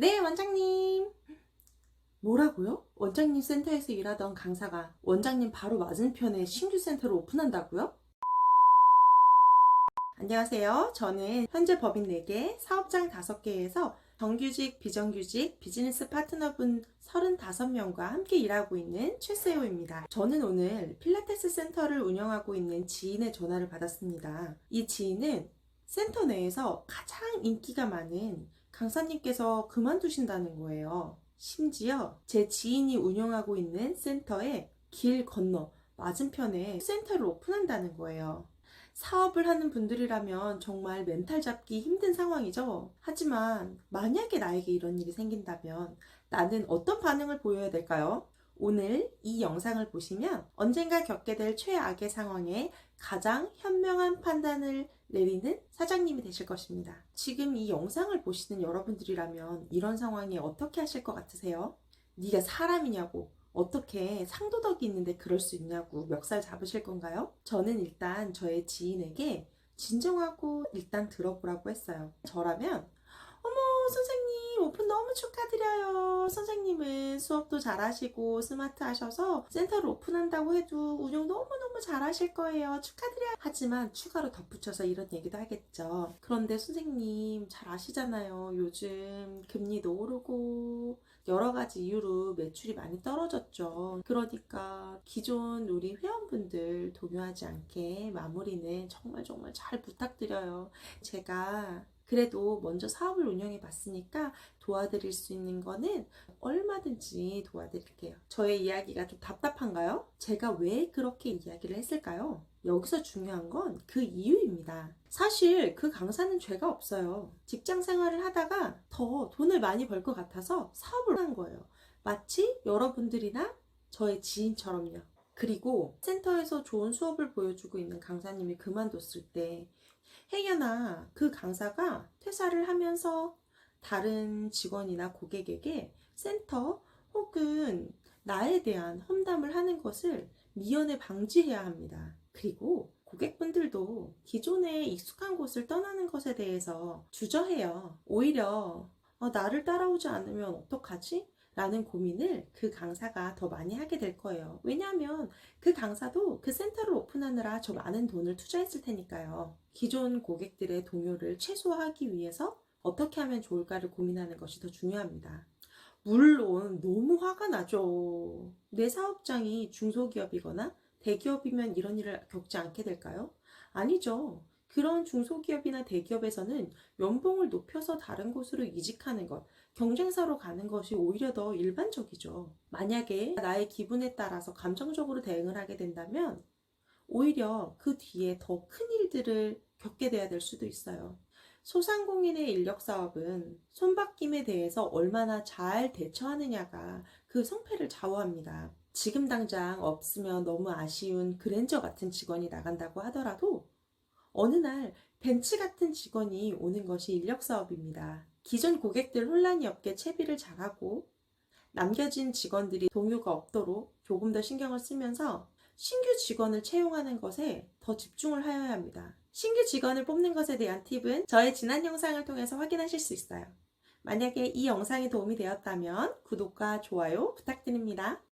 네, 원장님. 뭐라고요? 원장님 센터에서 일하던 강사가 원장님 바로 맞은편에 신규 센터를 오픈한다고요? 안녕하세요. 저는 현재 법인 4개, 사업장 5개에서 정규직, 비정규직, 비즈니스 파트너분 35명과 함께 일하고 있는 최세호입니다. 저는 오늘 필라테스 센터를 운영하고 있는 지인의 전화를 받았습니다. 이 지인은 센터 내에서 가장 인기가 많은 강사님께서 그만두신다는 거예요. 심지어 제 지인이 운영하고 있는 센터의 길 건너 맞은편에 센터를 오픈한다는 거예요. 사업을 하는 분들이라면 정말 멘탈 잡기 힘든 상황이죠. 하지만 만약에 나에게 이런 일이 생긴다면 나는 어떤 반응을 보여야 될까요? 오늘 이 영상을 보시면 언젠가 겪게 될 최악의 상황에 가장 현명한 판단을 내리는 사장님이 되실 것입니다. 지금 이 영상을 보시는 여러분들이라면 이런 상황에 어떻게 하실 것 같으세요? 네가 사람이냐고 어떻게 상도덕이 있는데 그럴 수 있냐고 멱살 잡으실 건가요? 저는 일단 저의 지인에게 진정하고 일단 들어보라고 했어요. 저라면 어머 선생님 오픈 너무 축하드려요. 선생님은 수업도 잘하시고 스마트하셔서 센터를 오픈한다고 해도 운영 너무너무 잘하실 거예요. 축하드려요. 하지만 추가로 덧붙여서 이런 얘기도 하겠죠. 그런데 선생님 잘 아시잖아요. 요즘 금리도 오르고 여러 가지 이유로 매출이 많이 떨어졌죠. 그러니까 기존 우리 회원분들 동요하지 않게 마무리는 정말 정말 잘 부탁드려요. 제가 그래도 먼저 사업을 운영해 봤으니까 도와드릴 수 있는 거는 얼마든지 도와드릴게요. 저의 이야기가 좀 답답한가요? 제가 왜 그렇게 이야기를 했을까요? 여기서 중요한 건 그 이유입니다. 사실 그 강사는 죄가 없어요. 직장 생활을 하다가 더 돈을 많이 벌 것 같아서 사업을 한 거예요. 마치 여러분들이나 저의 지인처럼요. 그리고 센터에서 좋은 수업을 보여주고 있는 강사님이 그만뒀을 때 행여나 그 강사가 퇴사를 하면서 다른 직원이나 고객에게 센터 혹은 나에 대한 험담을 하는 것을 미연에 방지해야 합니다. 그리고 고객분들도 기존에 익숙한 곳을 떠나는 것에 대해서 주저해요. 오히려 어, 나를 따라오지 않으면 어떡하지? 라는 고민을 그 강사가 더 많이 하게 될 거예요. 왜냐하면 그 강사도 그 센터를 오픈하느라 저 많은 돈을 투자했을 테니까요. 기존 고객들의 동요를 최소화하기 위해서 어떻게 하면 좋을까를 고민하는 것이 더 중요합니다. 물론 너무 화가 나죠. 내 사업장이 중소기업이거나 대기업이면 이런 일을 겪지 않게 될까요? 아니죠. 그런 중소기업이나 대기업에서는 연봉을 높여서 다른 곳으로 이직하는 것, 경쟁사로 가는 것이 오히려 더 일반적이죠. 만약에 나의 기분에 따라서 감정적으로 대응을 하게 된다면 오히려 그 뒤에 더 큰 일들을 겪게 돼야 될 수도 있어요. 소상공인의 인력 사업은 손바뀜에 대해서 얼마나 잘 대처하느냐가 그 성패를 좌우합니다. 지금 당장 없으면 너무 아쉬운 그랜저 같은 직원이 나간다고 하더라도 어느 날 벤츠 같은 직원이 오는 것이 인력 사업입니다. 기존 고객들 혼란이 없게 채비를 잘하고 남겨진 직원들이 동요가 없도록 조금 더 신경을 쓰면서 신규 직원을 채용하는 것에 더 집중을 하여야 합니다. 신규 직원을 뽑는 것에 대한 팁은 저의 지난 영상을 통해서 확인하실 수 있어요. 만약에 이 영상이 도움이 되었다면 구독과 좋아요 부탁드립니다.